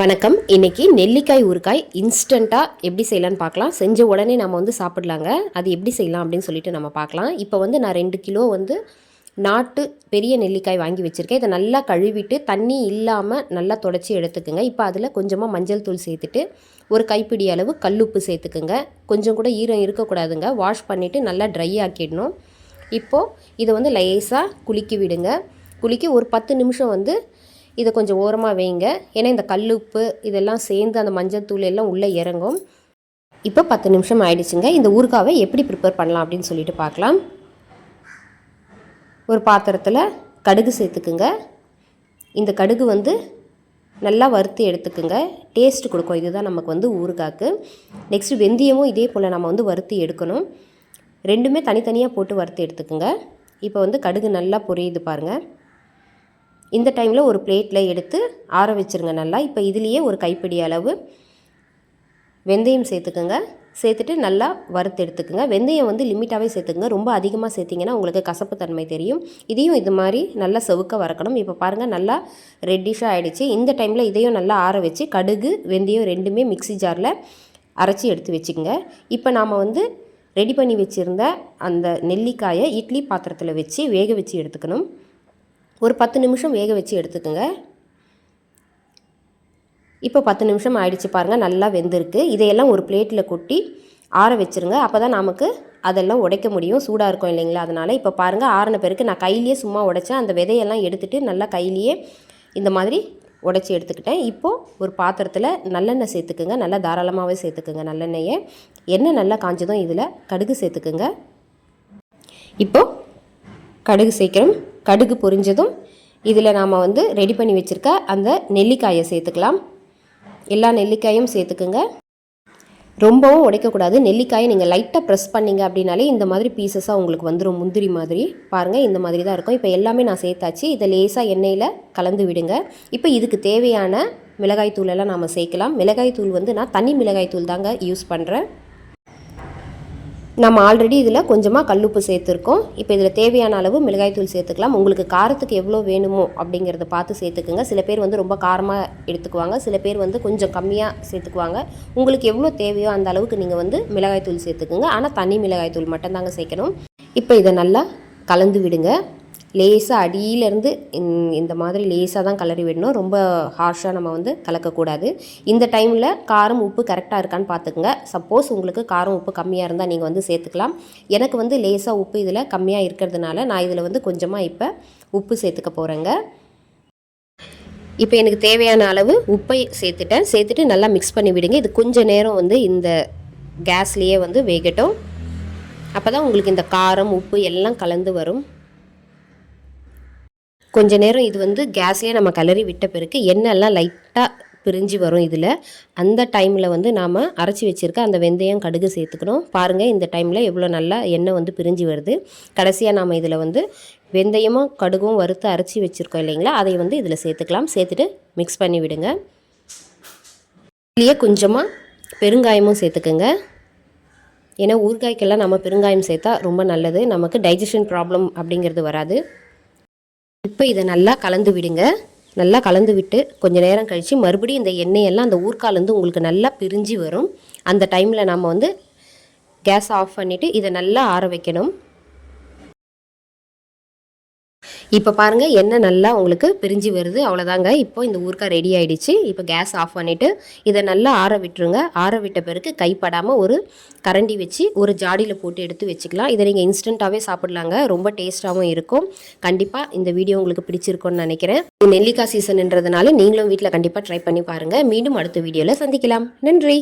வணக்கம். இன்னைக்கு நெல்லிக்காய் ஊறுகாய் இன்ஸ்டண்ட்டாக எப்படி செய்யலான்னு பார்க்கலாம். செஞ்ச உடனே நம்ம வந்து சாப்பிடலாங்க. அது எப்படி செய்யலாம் அப்படின்னு சொல்லிட்டு நம்ம பார்க்கலாம். இப்போ வந்து நான் ரெண்டு கிலோ வந்து நாட்டு பெரிய நெல்லிக்காய் வாங்கி வச்சுருக்கேன். இதை நல்லா கழுவிட்டு தண்ணி இல்லாமல் நல்லா தொடச்சி எடுத்துக்கோங்க. இப்போ அதில் கொஞ்சமாக மஞ்சள் தூள் சேர்த்துட்டு ஒரு கைப்பிடி அளவு கல்லுப்பு சேர்த்துக்குங்க. கொஞ்சம் கூட ஈரம் இருக்கக்கூடாதுங்க. வாஷ் பண்ணிவிட்டு நல்லா ட்ரை ஆக்கிடணும். இப்போது இதை வந்து லேசாக குலுக்கி விடுங்க. குலுக்கி ஒரு பத்து நிமிஷம் வந்து இதை கொஞ்சம் ஓரமாக வைங்க. ஏன்னா இந்த கல்லுப்பு இதெல்லாம் சேர்ந்து அந்த மஞ்சள் தூள் எல்லாம் உள்ளே இறங்கும். இப்போ பத்து நிமிஷம் ஆயிடுச்சுங்க. இந்த ஊறுகாவை எப்படி ப்ரிப்பேர் பண்ணலாம் அப்படின்னு சொல்லிட்டு பார்க்கலாம். ஒரு பாத்திரத்தில் கடுகு சேர்த்துக்குங்க. இந்த கடுகு வந்து நல்லா வறுத்து எடுத்துக்குங்க. டேஸ்ட் கொடுக்கும். இதுதான் நமக்கு வந்து ஊறுகாக்கு. நெக்ஸ்ட்டு வெந்தயமும் இதே போல் நம்ம வந்து வறுத்து எடுக்கணும். ரெண்டுமே தனித்தனியாக போட்டு வறுத்து எடுத்துக்குங்க. இப்போ வந்து கடுகு நல்லா பொரியுது பாருங்கள் இந்த டைமில் ஒரு பிளேட்டில் எடுத்து ஆற வச்சுருங்க நல்லா. இப்போ இதுலேயே ஒரு கைப்பிடி அளவு வெந்தயம் சேர்த்துக்குங்க. சேர்த்துட்டு நல்லா வறுத்து எடுத்துக்கோங்க. வெந்தயம் வந்து லிமிட்டாகவே சேர்த்துக்குங்க. ரொம்ப அதிகமாக சேர்த்திங்கன்னா உங்களுக்கு கசப்பு தன்மை தெரியும். இதையும் இது மாதிரி நல்லா செவுக்க வறக்கணும். இப்போ பாருங்கள் நல்லா ரெட்டிஷாக ஆகிடுச்சு இந்த டைமில் இதையும் நல்லா ஆற வச்சு கடுகு வெந்தயம் ரெண்டுமே மிக்சி ஜாரில் அரைச்சி எடுத்து வச்சுக்கோங்க. இப்போ நாம் வந்து ரெடி பண்ணி வச்சுருந்த அந்த நெல்லிக்காயை இட்லி பாத்திரத்தில் வச்சு வேக வச்சு எடுத்துக்கணும். ஒரு பத்து நிமிஷம் வேக வச்சு எடுத்துக்கோங்க. இப்போ பத்து நிமிஷம் ஆயிடுச்சு பாருங்கள் நல்லா வெந்திருக்கு. இதையெல்லாம் ஒரு பிளேட்டில் கொட்டி ஆற வச்சுருங்க. அப்போ தான் நமக்கு அதெல்லாம் உடைக்க முடியும். சூடாக இருக்கும் இல்லைங்களா? அதனால் இப்போ பாருங்கள் ஆறின பிறகு நான் கையிலேயே சும்மா உடைச்சேன். அந்த விதையெல்லாம் எடுத்துகிட்டு நல்லா கையிலேயே இந்த மாதிரி உடைச்சி எடுத்துக்கிட்டேன். இப்போது ஒரு பாத்திரத்தில் நல்லெண்ணெய் சேர்த்துக்குங்க. நல்லா தாராளமாகவே சேர்த்துக்குங்க நல்லெண்ணெயை. எண்ணெய் நல்லா காஞ்சதும் இதில் கடுகு சேர்த்துக்குங்க. இப்போது கடுகு சேர்க்குறோம். கடுகு பொரிஞ்சதும் இதில் நாம் வந்து ரெடி பண்ணி வச்சுருக்க அந்த நெல்லிக்காயை சேர்த்துக்கலாம். எல்லா நெல்லிக்காயும் சேர்த்துக்குங்க. ரொம்பவும் உடைக்கக்கூடாது. நெல்லிக்காயை நீங்கள் லைட்டாக ப்ரெஸ் பண்ணிங்க அப்படின்னாலே இந்த மாதிரி பீசஸாக உங்களுக்கு வந்துடும் முந்திரி மாதிரி. பாருங்கள் இந்த மாதிரி தான் இருக்கும். இப்போ எல்லாமே நான் சேர்த்தாச்சு. இதை லேசாக எண்ணெயில் கலந்து விடுங்க. இப்போ இதுக்கு தேவையான மிளகாய் தூளெல்லாம் நாம் சேர்க்கலாம். மிளகாய் தூள் வந்து நான் தனி மிளகாய் தூள் தாங்க யூஸ் பண்ணுறேன் நம்ம ஆல்ரெடி இதில் கொஞ்சமாக கல்லுப்பு சேர்த்துருக்கோம். இப்போ இதில் தேவையான அளவு மிளகாய்த்தூள் சேர்த்துக்கலாம். உங்களுக்கு காரத்துக்கு எவ்வளோ வேணுமோ அப்படிங்கிறத பார்த்து சேர்த்துக்குங்க. சில பேர் வந்து ரொம்ப காரமாக எடுத்துக்குவாங்க. சில பேர் வந்து கொஞ்சம் கம்மியாக சேர்த்துக்குவாங்க. உங்களுக்கு எவ்வளோ தேவையோ அந்த அளவுக்கு நீங்கள் வந்து மிளகாய்த்தூள் சேர்த்துக்குங்க. ஆனால் தனி மிளகாய்த்தூள் மட்டும்தாங்க சேர்க்கணும். இப்போ இதை நல்லா கலந்து விடுங்க. லேசாக அடியிலேருந்து இந்த மாதிரி லேசாக தான் கலரி விடணும். ரொம்ப ஹார்ஷாக நம்ம வந்து கலக்கக்கூடாது. இந்த டைமில் காரம் உப்பு கரெக்டாக இருக்கான்னு பார்த்துக்குங்க. சப்போஸ் உங்களுக்கு காரம் உப்பு கம்மியாக இருந்தால் நீங்கள் வந்து சேர்த்துக்கலாம். எனக்கு வந்து லேசாக உப்பு இதில் கம்மியாக இருக்கிறதுனால நான் இதில் வந்து கொஞ்சமாக இப்போ உப்பு சேர்த்துக்க போகிறேங்க இப்போ எனக்கு தேவையான அளவு உப்பை சேர்த்துட்டேன். சேர்த்துட்டு நல்லா மிக்ஸ் பண்ணி விடுங்க. இது கொஞ்சம் நேரம் வந்து இந்த கேஸ்லேயே வந்து வேகட்டும். அப்போ தான் உங்களுக்கு இந்த காரம் உப்பு எல்லாம் கலந்து வரும். கொஞ்ச நேரம் இது வந்து கேஸ்லேயே நம்ம கிளறி விட்ட பிறகு எண்ணெய்லாம் லைட்டாக பிரிஞ்சு வரும் இதில். அந்த டைமில் வந்து நாம் அரைச்சி வச்சுருக்க அந்த வெந்தயம் கடுகு சேர்த்துக்கணும். பாருங்கள் இந்த டைமில் எவ்வளோ நல்லா எண்ணெய் வந்து பிரிஞ்சு வருது. கடைசியாக நாம் இதில் வந்து வெந்தயமும் கடுகும் வறுத்து அரைச்சி வச்சுருக்கோம் இல்லைங்களா? அதை வந்து இதில் சேர்த்துக்கலாம். சேர்த்துட்டு மிக்ஸ் பண்ணி விடுங்க. இதுலேயே கொஞ்சமாக பெருங்காயமும் சேர்த்துக்குங்க. ஏன்னா ஊறுகாய்க்கெல்லாம் நம்ம பெருங்காயம் சேர்த்தா ரொம்ப நல்லது. நமக்கு டைஜஷன் ப்ராப்ளம் அப்படிங்கிறது வராது. இப்போ இதை நல்லா கலந்து விடுங்க. நல்லா கலந்து விட்டு கொஞ்சம் நேரம் கழித்து மறுபடியும் இந்த எண்ணெயெல்லாம் அந்த ஊர்க்காலேருந்து உங்களுக்கு நல்லா பிரிஞ்சு வரும். அந்த டைமில் நம்ம வந்து கேஸ் ஆஃப் பண்ணிவிட்டு இதை நல்லா ஆற வைக்கணும். இப்போ பாருங்கள் எண்ணெய் நல்லா உங்களுக்கு பிரிஞ்சு வருது. அவ்வளோதாங்க இப்போ இந்த ஊறுகாய் ரெடி ஆகிடுச்சு இப்போ கேஸ் ஆஃப் பண்ணிவிட்டு இதை நல்லா ஆற விட்டுருங்க. ஆற விட்ட பிறகு கைப்படாமல் ஒரு கரண்டி வச்சு ஒரு ஜாடியில் போட்டு எடுத்து வச்சுக்கலாம். இதை நீங்கள் இன்ஸ்டண்ட்டாகவே சாப்பிட்லாங்க. ரொம்ப டேஸ்ட்டாகவும் இருக்கும். கண்டிப்பாக இந்த வீடியோ உங்களுக்கு பிடிச்சிருக்கும்னு நினைக்கிறேன். நெல்லிக்காய் சீசன்ன்றதுனால நீங்களும் வீட்டில் கண்டிப்பாக ட்ரை பண்ணி பாருங்கள் மீண்டும் அடுத்த வீடியோவில் சந்திக்கலாம். நன்றி.